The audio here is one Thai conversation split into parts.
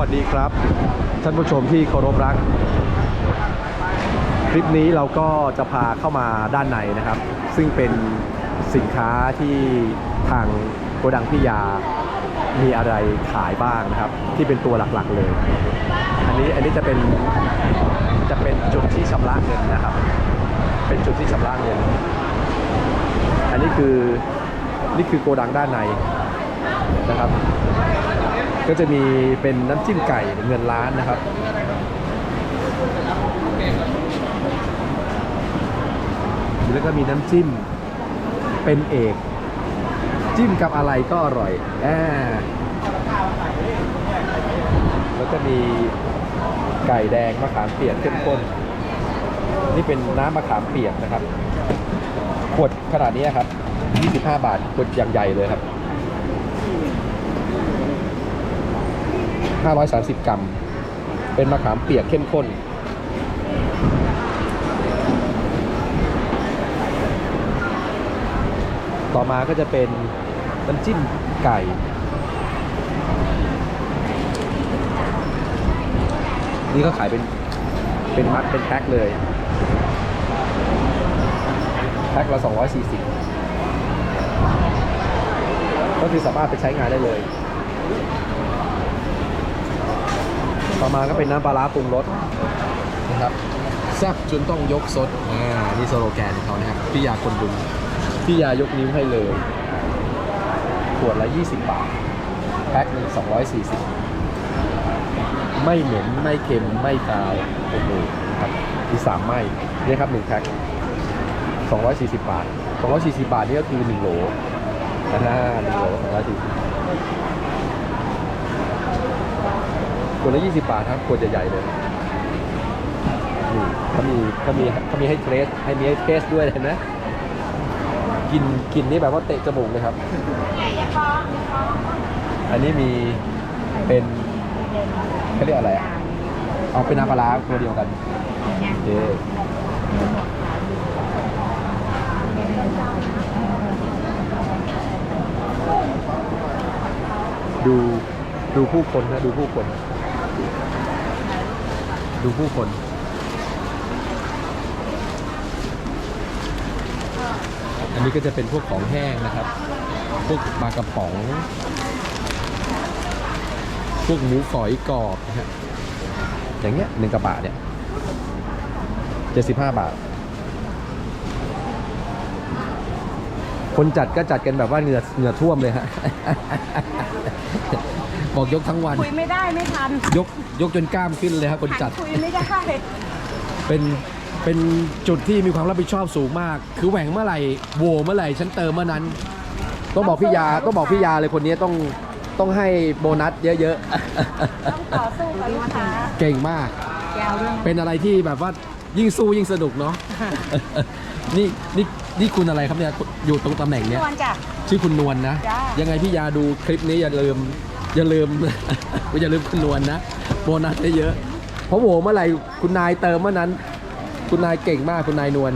วัสดีครับ ท่านผู้ชมที่เคารพรัก คลิปนี้เราก็จะพาเข้ามาด้านในนะครับ ซึ่งเป็นสินค้าที่ทางโกดังพิยา มีอะไรขายบ้างนะครับ ที่เป็นตัวหลักๆเลย อันนี้อันนี้จะเป็นจะเป็นจุดที่ชำระเงินนะครับ เป็นจุดที่ชำระเงิน อันนี้คือนี่คือโกดังด้านในนะครับ ก็จะมีเป็นน้ำจิ้มไก่เงินล้านนะครับแล้วก็มีน้ำจิ้มเป็นเอก จิ้มกับอะไรก็อร่อยแอแล้วก็มีไก่แดงมะขามเปียกเข้มข้น นี่เป็นน้ำมะขามเปียกนะครับ ขวดขนาดนี้ครับ 25 บาท ขวดอย่างใหญ่เลยครับ 530 กรัม เป็นมะขามเปียกเข้มข้น ต่อมาก็จะเป็นน้ำจิ้มไก่ นี่ก็ขายเป็น เป็นมัดเป็นแพ็คเลย แพ็คละ 240 ก็คือสามารถไปใช้งานได้เลย ต่อมาก็เป็นน้ำปลาร้าปรุงรสนะครับแซ่บจนต้องยกซดอ่านี่สโลแกนของเขานะครับพี่ยาคนดุพี่ยายกนิ้วให้เลยขวดละ 20 บาทแพ็คหนึ่ง240 ไม่เหม็นไม่เค็มไม่คาวโอ้โหครับมีสามไม่นี่ครับหนึ่งแพ็ค240 บาท 240 บาทนี่ก็คือ 1 โหลนะฮะหนึ่งโหล240 ขวดละ20 บาทครับขวดใหญ่ๆเลยนี่เขามีเขามีเขามีให้เทสให้มีให้เทสด้วยเลยนะกินกินนี่แบบว่าเตะจมูกเลยครับ อันนี้มีเป็นเขาเรียกอะไรอะเอาเป็นน้ำปลาร้าตัวเดียวกันเคดูดูผู้คนนะดูผู้คน ดูผู้คน อันนี้ก็จะเป็นพวกของแห้งนะครับ พวกปลากระป๋อง พวกหมูฝอยกรอบนะฮะอย่างเงี้ยหนึ่งกระบะเนี่ยเจ็ดสิบห้าบาท คนจัดก็จัดกันแบบว่าเหงื่อเหงื่อท่วมเลยฮะ บอกยกทั้งวัน คุยไม่ได้ไม่ทันยกยกจนกล้ามขึ้นเลยครับคนจัดคุยไม่ได้เป็นเป็นจุดที่มีความรับผิดชอบสูงมาก คือแหว่งเมื่อไหร่โหวเมื่อไหร่ฉันเติมเมื่อนั้น ต้องบอกพี่ยาต้องบอกพี่ยาเลยคนนี้ต้องต้องให้โบนัสเยอะต้องต่อสู้กับลูกค้าๆ เก่งมาก ยาวเรื่องเป็นอะไรที่แบบว่ายิ่งสู้ยิ่งสนุกเนาะ นี่นี่นี่คุณอะไรครับเนี่ยอยู่ตรงตำแหน่งเนี้ยนวลจ้ะ ชื่อคุณนวลนะ จ้ายั ยังไงพี่ยาดูคลิปนี้อย่าลืม อย่าลืม อย่าลืมคุณนวลนะโบนัสได้เยอะเพราะโหเมื่อไหร่คุณนายเติมเมื่อนั้น คุณนายเก่งมากคุณนายนวล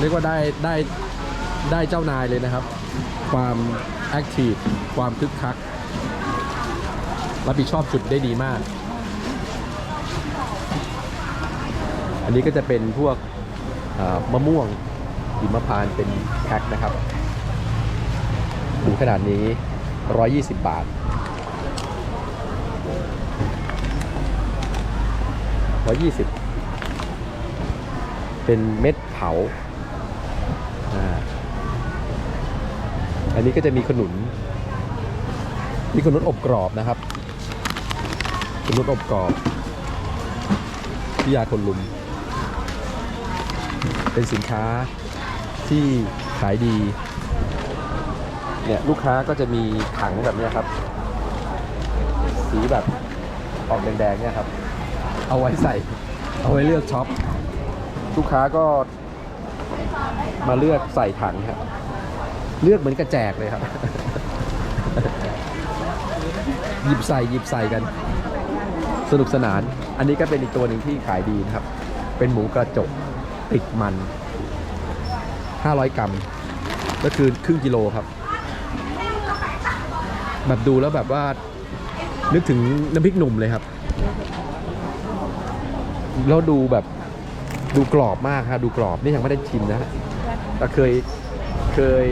เรียกว่าได้ได้ได้เจ้านายเลยนะครับ ความแอคทีฟความคึกคักรับผิดชอบจุดได้ดีมาก อันนี้ก็จะเป็นพวก มะม่วงหิมพานเป็นแพ็คนะครับถุงขนาดนี้ 120 บาท 120 เป็นเม็ดเผาอ่าอันนี้ก็จะมีขนุน มีขนุนอบกรอบนะครับ ขนุนอบกรอบพิยาคนลุม เป็นสินค้าที่ขายดีเนี่ยลูกค้าก็จะมีถังแบบนี้ครับ สีแบบออกแดงๆเนี่ยครับ เอาไว้ใส่ เอาไว้เลือกช็อปลูกค้าก็มาเลือกใส่ถังครับ เลือกเหมือนกระแจกเลยครับ หยิบใส่หยิบใส่กัน สนุกสนาน อันนี้ก็เป็นอีกตัวหนึ่งที่ขายดีนะครับ เป็นหมูกระจก ติดมัน 500 กรัม ก็คือครึ่งกิโลครับ แบบดูแล้วแบบว่า นึกถึงน้ำพริกหนุ่มเลยครับ แล้วดูแบบดูกรอบมากฮะดูกรอบนี่ยังไม่ได้ชิมนะฮะแต่เคยเคย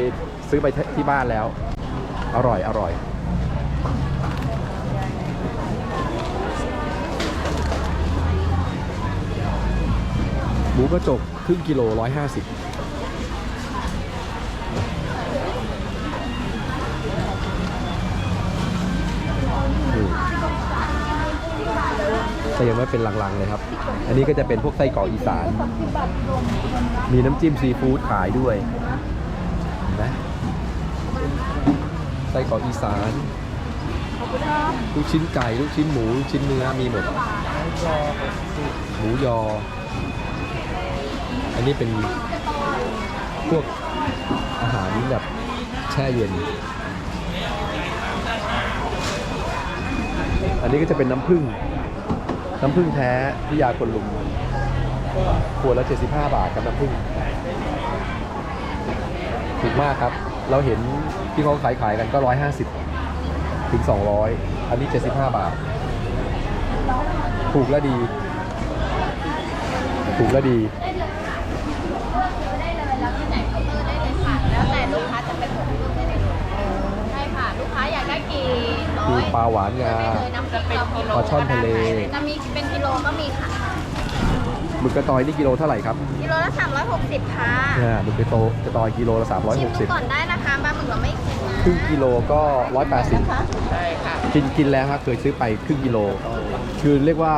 ซื้อไปที่บ้านแล้ว อร่อยอร่อย หมูกระจกครึ่งกิโลร้อยห้าสิบแต่ยังไม่เป็นลังๆเลยครับ อันนี้ก็จะเป็นพวกไส้กรอกอีสาน มีน้ำจิ้มซีฟู้ดขายด้วยนไหมไส้กรอกอีสาน ลูกชิ้นไก่ ลูกชิ้นหมู ลูกชิ้นเนื้อมีหมด หมูยอ นนี้เป็นพวกอาหารแบบแช่เย็น อันนี้ก็จะเป็นน้ำผึ้ง น้ำผึ้งแท้ที่ยาคนลุมขวดละ 75 บาทครับน้ำผึ้งถูกมากครับ เราเห็นที่เขาขายขายกันก็ 150 ถึง 200 อันนี้ 75 บาท ถูกและดี ถูกและดี แล้วแต่ลูกค้าจะเป็นหมดได้เลยใช่ค่ะ ลูกค้า อยากได้กี่ร้อมียปลาหวานงาได้เลยน้ำพริกเรากิโลปลาช่อนทะเลจะมีเป็นกิโลก็มีค่ะหมึกกระตอยนี่กิโลเท่าไหร่ครับกิโลละ360ค่ะเนี่ยหมึกกระโตกระตอยกิโลละชิมดูก่อน360ได้นะคะปลาหมึกเราไม่เค็มนะครึ่งกิโลก็180ใช่ค่ะกินกินแล้วครับเคยซื้อไปครึ่งกิโล คือเรียกว่า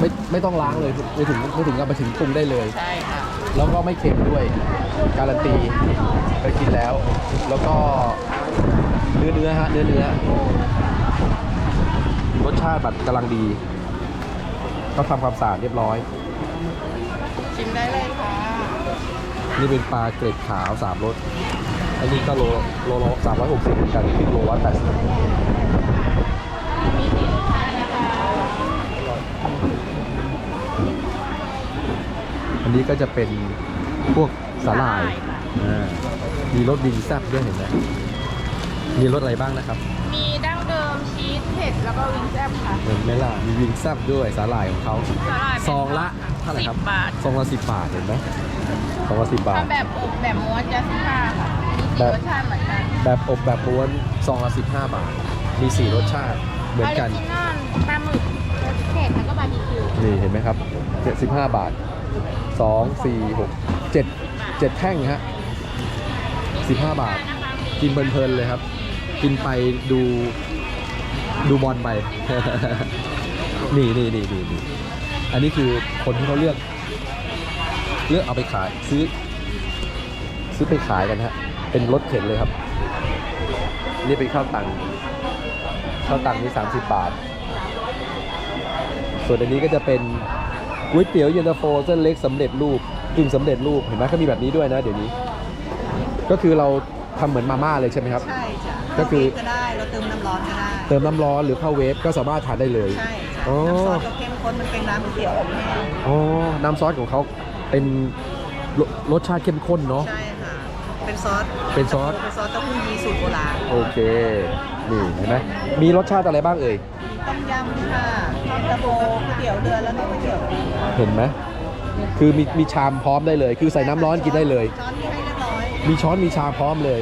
ไม่ไม่ต้องล้างเลยไม่ถึงไม่ถึงกับไปถึงปรุงได้เลยใช่ค่ะแล้วก็ไม่เค็มด้วยการันตีเคยกินแล้ว แล้วก็ เนื้อเนื้อฮะเนื้อเนื้อรสชาติแบบกำลังดี ก็ทำความสะอาดเรียบร้อย ชิมได้เลยค่ะ นี่เป็นปลาเกร็ดขาวสามรส อันนี้ก็โลโลโลสามร้อยหกสิบเหมือนกันครึ่งโลร้อยแปดสิบอันนี้ก็จะเป็นพวกสาหร่ายสาหร่ายค่ะอ่ามีรสวิงแซบด้วยเห็นไหม มีรสอะไรบ้างนะครับมีดั้งเดิมชีสเผ็ดแล้วก็วิงแซ่บค่ะเห็นไหมล่ะมีวิงแซบด้วยสาหร่ายของเขาสาหร่ายเป็นซองละเท่าไหร่ครับสิบบาทซองละสิบบาทเห็นไหมซองละสิบบาท ถ้าแบบอบแบบม้วนจะสิบห้าค่ะมีสี่รสชาติเหมือนกันแบบอบแบบม้วนซองละ15บาท มี4รสชาติเหมือนกัน ออริจินอลปลาหมึกรสเผ็ดแล้วก็บาร์บีคิวนี่เห็นไหมครับ75บาท2 4 6 7 7แท่งฮะ15บาท กินเพลินๆเลยครับ กินไปดูดูบอลไป นี่นี่นี่นี่นี่อันนี้คือคนที่เขาเลือก เลือกเอาไปขายซื้อ ซื้อไปขายกันฮะ เป็นรถเข็นเลยครับ นี่เป็นข้าวตังข้าวตังนี่30 บาท ส่วนอันนี้ก็จะเป็นก๋วยเตี๋ยวเย็นตาโฟเส้นเล็กสำเร็จรูปกึ่งสำเร็จรูปเห็นไหมเขามีแบบนี้ด้วยนะ เดี๋ยวนี้ ก็คือเราทำเหมือนมาม่าเลยใช่ไหมครับ ใช่จ้ะ ก็คือ เข้าเวฟก็ได้ เราเติมน้ำร้อนก็ได้ เติมน้ำร้อนหรือเข้าเวฟก็สามารถทานได้เลย ใช่จ้ะอ๋อ น้ำซอสก็เข้มข้นมันเป็นน้ำก๋วยเตี๋ยวอบแห้งอ๋อ น้ำซอสของเขาเป็นรรสชาติเข้มข้นเนาะ ใช่ค่ะ เป็นซอสเป็นซอส เป็นซอสเต้าหู้ยี้สูตรโบราณโอเค นี่เห็นไหมมีรสชาติอะไรบ้างเอ่ย ต้มยำค่ะเย็นตาโฟก๋วยเตี๋ยวเรือแล้วก็ก๋วยเตี๋ยวเห็นไหม คือมีมีชามพร้อมได้เลย คือใส่น้ำร้อนกินได้เลย ช้อนที่ให้เรียบร้อยมีช้อนมีชามพร้อมเลย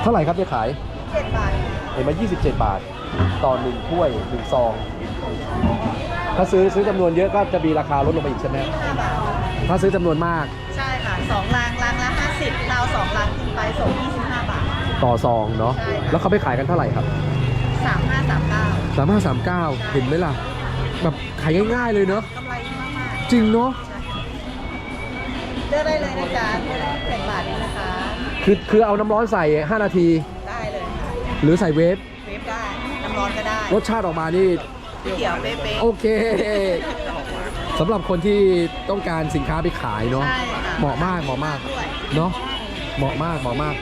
เท่าไหร่ครับจะขาย เจ็ดบาท เห็นไหม27 บาท ต่อหนึ่งถ้วยหนึ่งซอง ถ้าซื้อซื้อจำนวนเยอะก็จะมีราคาลดลงไปอีกใช่ไหมห้าบาท ถ้าซื้อจำนวนมากใช่ค่ะสองรางรางละห้าสิบเราสองรางขึ้นไปส่งยี่สิบห้าบาท ต่อซองเนาะ ใช่ค่ะ แล้วเขาไปขายกันเท่าไหร่ครับสามห้าสามเก้าสามห้าสามเก้าเห็นไหมล่ะ แบบขายง่ายๆเลยเนาะ กำไรมากมากจริงเนาะ ๆเลือกได้เลยนะจ๊ะเจ็ดบาทนี้นะคะ คือคือเอาน้ำร้อนใส่ 5 นาทีได้เลยค่ะ หรือใส่เวฟเวฟได้ น้ำร้อนก็ได้รสชาติออกมานี่ก๋วยเตี๋ยวเป๊ะโอเคสำหรับคนที่ต้องการสินค้าไปขายๆเนาะใช่ค่ะเหมาะมากเหมาะมากด้วยเนาะเหมาะมากเหมาะมาก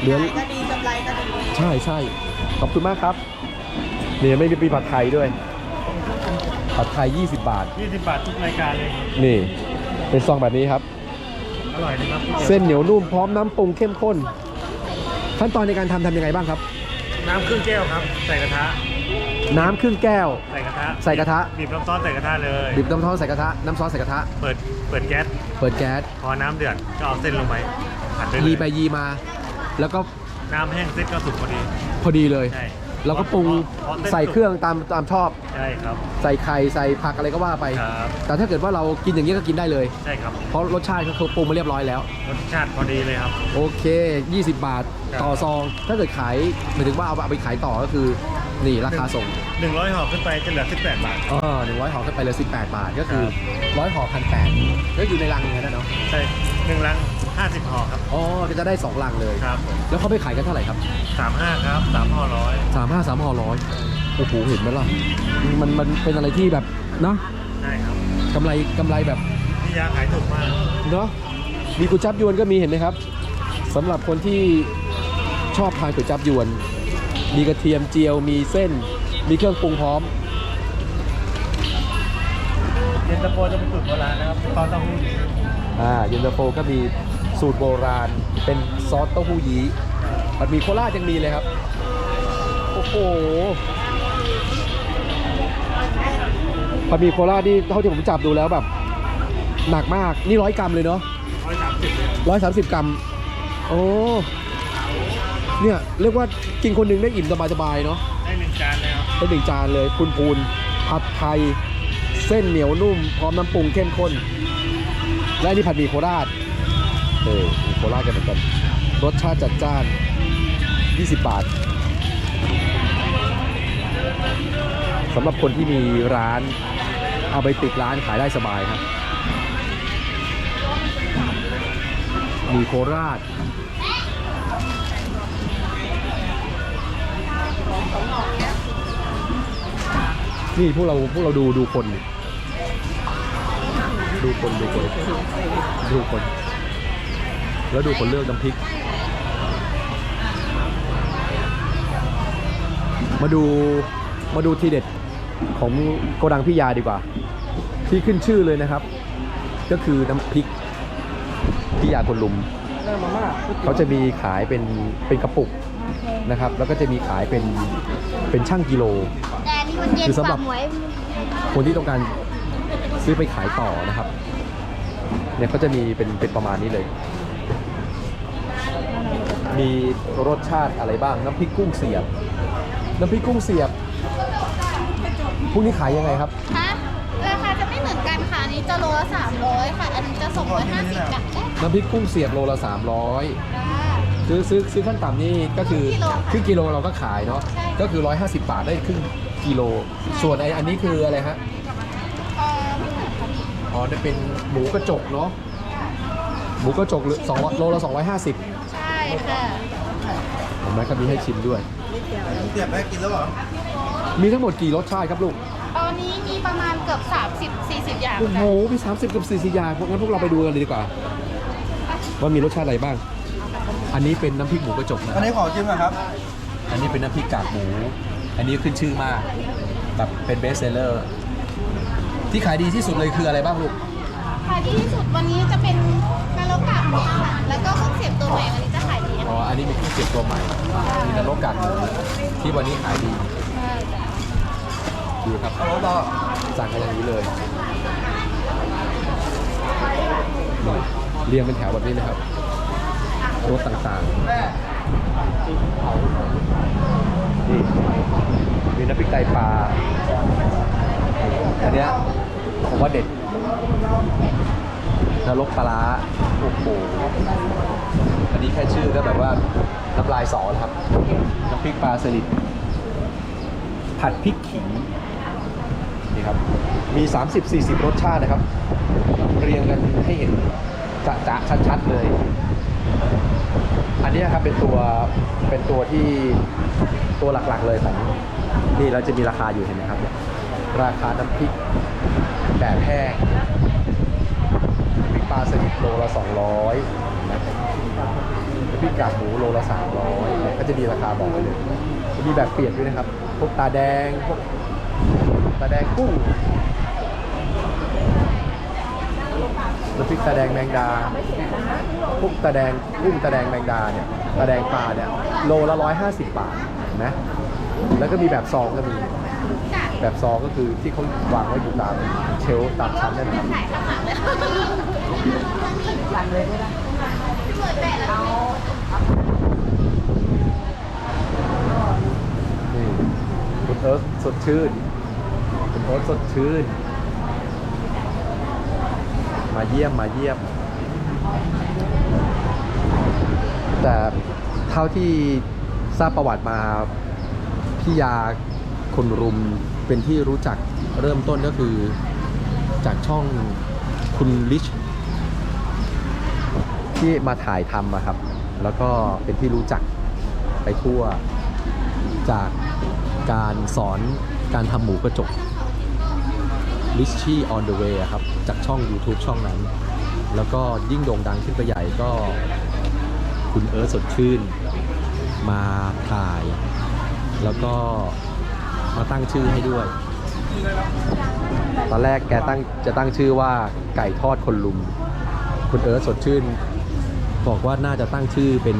เหลือขายก็ดีกำไรก็ดีใช่ใช่ขอบคุณมากครับนี่ไม่มีปีผัดไทยด้วย ผัดไทย 20 บาท 20 บาททุกรายการเลย นี่ เป็นซองแบบนี้ครับ อร่อยนะครับ เส้นเหนียวนุ่มพร้อมน้ำปรุงเข้มข้น ขั้นตอนในการทำทำยังไงบ้างครับ น้ำครึ่งแก้วครับ ใส่กระทะ น้ำครึ่งแก้ว ใส่กระทะใส่กระทะ บีบน้ำซอสใส่กระทะเลยบีบน้ำซอสใส่กระทะ น้ำซอสใส่กระทะ เปิด เปิดแก๊ส เปิดแก๊ส พอน้ำเดือดก็เอาเส้นลงไปผัดได้เลยียไปยีมา แล้วก็น้ำแห้งเส้นก็สุกพอดี พอดีเลย ใช่ แล้วก็ปรุงพอส้นใส่เครื่องตามตามชอบ ใช่ครับ ใส่ไข่ใส่ผักอะไรก็ว่าไป ครับ แต่ถ้าเกิดว่าเรากินอย่างนี้ก็กินได้เลย ใช่ครับเพราะรสชาติก็คือปรุงมาเรียบร้อยแล้ว รสชาติพอดีเลยครับ โอเค 20 บาทครับ ต่อซอง ถ้าเกิดขายหมายถึงว่าเอาเอาไปขายต่อก็คือนี่ราคาส่ง100ห่อขึ้นไปจะเหลือ 18 บาทอ๋อหนึ่งร้อยห่อขึ้นไปเลย 18 บาทก็คือครับ ร้อยห่อพันแปดก็อยู่ในรังอย่างนั้นนะเนาะ ใช่ หนึ่งลัง50ห่อครับอ๋อก็จะได้2ลังเลย ครับผมแล้วเขาไปขายกันเท่าไหร่ครับ35ครับ3ห่อร้อยสามห้าสามห่อร้อยโอ้โหเห็นไหมล่ะมันมันเป็นอะไรที่แบบเนาะใช่ครับกำไรกำไรแบบพี่ยาขายถูกมากเนาะมีก๋วยจับยวนก็มีเห็นไหมครับสำหรับคนที่ชอบทานก๋วยจับยวน มีกระเทียมเจียวมีเส้น มีเครื่องปรุงพร้อม เย็นตาโฟจะเป็นสูตรโบราณนะครับตอนเต้าหู้ อ่าเย็นตาโฟก็มีสูตรโบราณ เป็นซอสเต้าหู้ยี้มันมีโคราชยังมีเลยครับ โอ้โหผัดหมีโคราชนี่เท่าที่ผมจับดูแล้วแบบ หนักมากนี่ร้อยกรัมเลยเนาะร้อยสามสิบเลยร้อยสามสิบกรัม โอ้เนี่ยเรียกว่ากินคนหนึ่งได้อิ่มสบายๆเนาะได้หนึ่งจานเลยครับเป็นหนึ่งจานเลยพูนพูนๆผัดไทย เส้นเหนียวนุ่มพร้อมน้ำปรุงเข้มข้น และนี่ผัดหมี่โคราชเออโคราชกันเหมือนกัน รสชาติจัดจ้าน 20 บาทสำหรับคนที่มีร้านเอาไปติดร้านขายได้สบายครับ มีโคราช นี่พวกเราพวกเราดูดูคนดิ ดูคนดูคนดูคน แล้วดูคนเลือกน้ำพริก มาดูมาดูทีเด็ดของโกดังพี่ยาดีกว่า ที่ขึ้นชื่อเลยนะครับ ก็คือน้ำพริกพี่ยาคนลุมเขาจะมีขายเป็นเป็นกระปุกนะครับ แล้วก็จะมีขายเป็นเป็นช่างกิโล แต่อันนี้มันเย็นคือกสำหรัว่าบหมวยคนที่ต้องการ ซื้อไปขายต่อนะครับเนี่ยเขาจะมีเป็นเป็นประมาณนี้เลย มีรสชาติอะไรบ้างน้ำพริกกุ้งเสียบ น้ำพริกกุ้งเสียบพวกนี้ขายยังไงครับฮะราคาจะไม่เหมือนกันค่ะอันนี้จะโลละสามร้อยค่ะ อันนี้จะสองร้อยห้าสิบกับได้น้ำพริกกุ้งเสียบโลละค่ะ300ซื้อซื้อซื้อขั้นต่ำนี่ก็คือครึ่งกิโลค่ะครึ่งกิโลเราก็ขายเนาะใช่ก็คือ 150 บาทได้ครึ่งกิโล ส่วนไออันนี้คืออะไรฮะ เอ่อไม่เหมือนค่ะพี่ อ๋อจะเป็นหมูกระจกเนาะหมูกระจกหรือ2โลละ250ใช่ค่ะเห็นไหมครับมีให้ชิมด้วยเตรียมได้กินแล้วเหรอมีทั้งหมดกี่รสชาติครับลูกตอนนี้มีประมาณเกือบ30 40 อย่างโอ้โหค่ะมี30กับ40 อย่างพวกงั้นพวกเราไปดูกันเลยดีกว่าว่ามีรสชาติอะไรบ้าง อันนี้เป็นน้ำพริกหมูกระจกนะคอัรันบนี้ขอชิมหน่อยครับ อันนี้เป็นน้ำพริกกากหมู อันนี้ขึ้นชื่อมากแบบเป็นเบสเซลเลอร์ ที่ขายดีที่สุดเลยคืออะไรบ้างลูก ขายดีที่สุดวันนี้จะเป็นนรกกากหมูค่ะแล้วก็เครื่องเสียบตัวใหม่วันนี้จะขายดีอ๋อ อันนี้มีเครื่องเสียบตัวใหม่ มีนรกกากหมูที่วันนี้ขายดีใช่จ้ะดูครับเอารถต่อสั่งกันอย่างนี้เลยนี่เรียงเป็นแถวแบบนี้นะครับรสต่างๆ นี่มีน้ำพริกไตปลา อันเนี้ยผมว่าเด็ดนรกปลาร้าโอ้โหอันนี้แค่ชื่อก็แบบว่าน้ำลายสอแล้วครับน้ำพริกปลาสลิดผัดพริกขิงนี่ครับ มี 30-40 รสชาตินะครับ เรียงกันให้เห็นจะจะชัดๆเลย อันนี้ครับเป็นตัวเป็นตัวที่ตัวหลักๆเลยของนี่เราจะมีราคาอยู่เห็นไหมครับเนี่ย ราคาน้ำพริกแบบแห้งพริกปลาสลิดโลละ 200นะน้ำพริกกากหมูโลละ 300เนี่ยก็จะมีราคาบอกไว้เลย มีแบบเปลี่ยนด้วยนะครับ พวกตาแดง พวกตาแดงกุ้งน้ำพริกตาแดงแมงดา พวกตาแดงกุ้งตาแดงแมงดาเนี่ย ตาแดงปลาเนี่ย โลละร้อยห้าสิบบาทนไหมแล้วก็มีแบบซองก็มี แบบซองก็คือที่เขาวางไว้อยู่ตามเชลฟ์ตามชั้นนั่นนะครับถ่ายข้างหลังเลยสั่งเลยได้ไหมเปิดแปะนี่คุณเอิร์ธสดชื่นคุณเอิร์ธสดชื่น มาเยี่ยมมาเยี่ยม แต่เท่าที่ทราบประวัติมาพี่ยาคนรุม เป็นที่รู้จักเริ่มต้นก็คือจากช่องคุณลิชที่มาถ่ายทำอะครับ แล้วก็เป็นที่รู้จักไปทั่วจากการสอนการทำหมูกระจก l i s h y on the way อะครับ จากช่อง YouTube ช่องนั้น แล้วก็ยิ่งโด่งดังขึ้นไปใหญ่ก็คุณเอิร์ธสดชื่น มาถ่าย แล้วก็ มาตั้งชื่อให้ด้วย ตอนแรกแกตั้งจะตั้งชื่อว่าไก่ทอดคนลุม คุณเอิร์ธสดชื่น บอกว่าน่าจะตั้งชื่อเป็น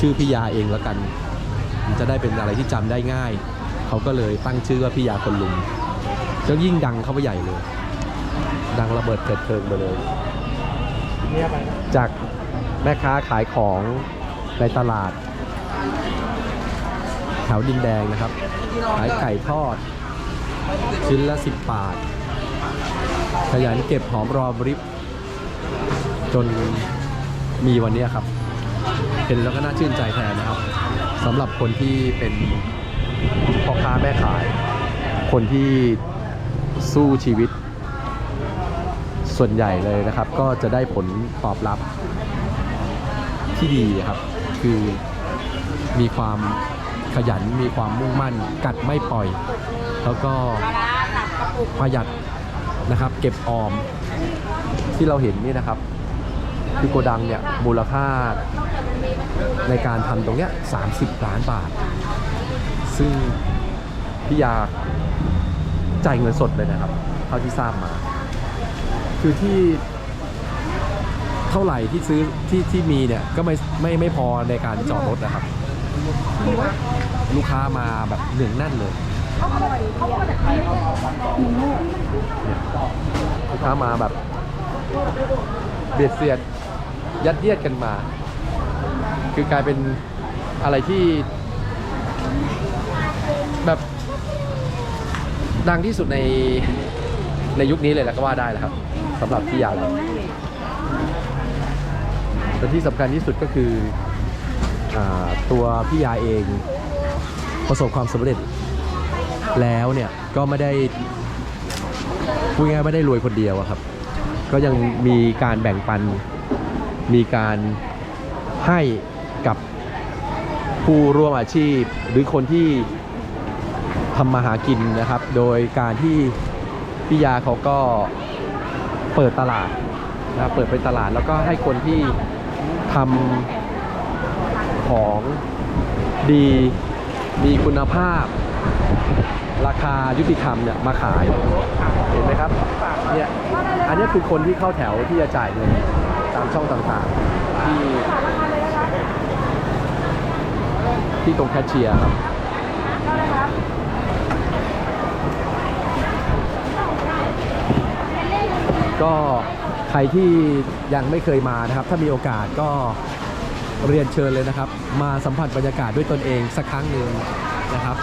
ชื่อพี่ยาเองแล้วกัน จะได้เป็นอะไรที่จำได้ง่าย เขาก็เลยตั้งชื่อว่าพี่ยาคนลุงแล้วยิ่งดังเข้าไปใหญ่เลย ดังระเบิดเกิดเพลิงไปเลย จากแม่ค้าขายของในตลาด แถวดินแดงนะครับ ขายไก่ทอด ชิ้นละ 10 บาท ขยันเก็บหอมรอมริบ จนมีวันนี้ครับ เห็นแล้วก็น่าชื่นใจแทนนะครับสำหรับคนที่เป็นพ่อค้าแม่ขาย คนที่สู้ชีวิต ส่วนใหญ่เลยนะครับ ก็จะได้ผลตอบรับที่ดีครับ คือมีความ ขยันมีความมุ่งมั่น กัดไม่ปล่อย แล้วก็ประหยัดนะครับ เก็บออม ที่เราเห็นนี่นะครับคือโกดังเนี่ยมูลค่าในการทำตรงเนี้ย30 ล้านบาท ซึ่งพี่ยาจ่ายเงินสดเลยนะครับ เท่าที่ทราบมา คือที่เท่าไหร่ที่ซื้อที่ที่มีเนี่ยก็ไม่ไม่ไม่พอในการจอดรถนะครับ ลูกค้ามาแบบเหนืองแน่นเลยลูกค้ามาแบบ เบียดเสียดยัดเยียดกันมา คือกลายเป็นอะไรที่ แบบดังที่สุดในในยุคนี้เลยแหละก็ว่าได้แหละครับสำหรับพี่ยาเราแต่ที่สำคัญที่สุดก็คือ ตัวพี่ยาเองประสบความสำเร็จแล้วเนี่ยก็ไม่ได้พูดง่ายไม่ได้รวยคนเดียวครับ ก็ยังมีการแบ่งปันมีการให้กับผู้ร่วมอาชีพ หรือคนที่ทำมาหากินนะครับ โดยการที่พี่ยาเขาก็เปิดตลาดนะเปิดเป็นตลาดแล้วก็ให้คนที่ทำ ของดีมีคุณภาพ ราคายุติธรรมเนี่ยมาขาย เห็นไหมครับเนี่ยอันนี้คือคนที่เข้าแถวที่จะจ่ายเงินตามช่องต่างๆ ที่ ที่ตรงแคชเชียร์ครับก็ใครที่ยังไม่เคยมานะครับ ถ้ามีโอกาสก็ เรียนเชิญเลยนะครับ มาสัมผัสบรรยากาศด้วยตนเองสักครั้งหนึ่งนะครับ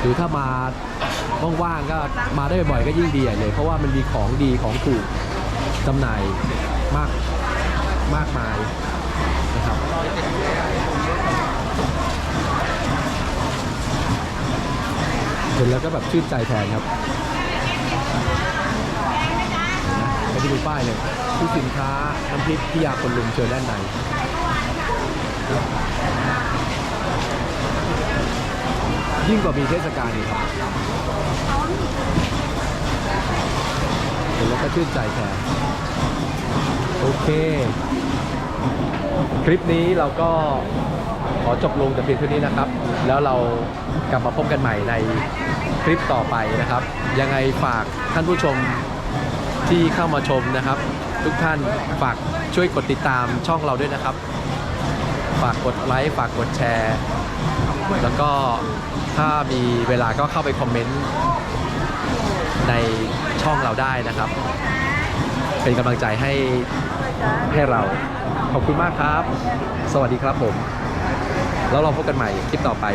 หรือถ้ามาว่างๆก็มาได้บ่อยๆก็ยิ่งดีเลย เพราะว่ามันมีของดีของถูกจำหน่ายมากมากมายนะครับเห็นแล้วก็แบบชื่นใจแทนครับไปดูป้ายเลยที่สินค้าน้ำพริกพิยาคนลุมเชิญด้านใน ยิ่งกว่ามีเทศกาลอีกครับเห็นแล้วก็ชื่นใจแทนโอเค คลิปนี้เราก็ขอจบลงแต่เพียงเท่านี้นะครับ แล้วเรากลับมาพบกันใหม่ในคลิปต่อไปนะครับ ยังไงฝากท่านผู้ชมที่เข้ามาชมนะครับ ทุกท่านฝากช่วยกดติดตามช่องเราด้วยนะครับ ฝากกดไลค์ฝากกดแชร์ แล้วก็ถ้ามีเวลาก็เข้าไปคอมเมนต์ในช่องเราได้นะครับ เป็นกำลังใจให้ให้เรา ขอบคุณมากครับ สวัสดีครับผม แล้วเราพบกันใหม่คลิปต่อไป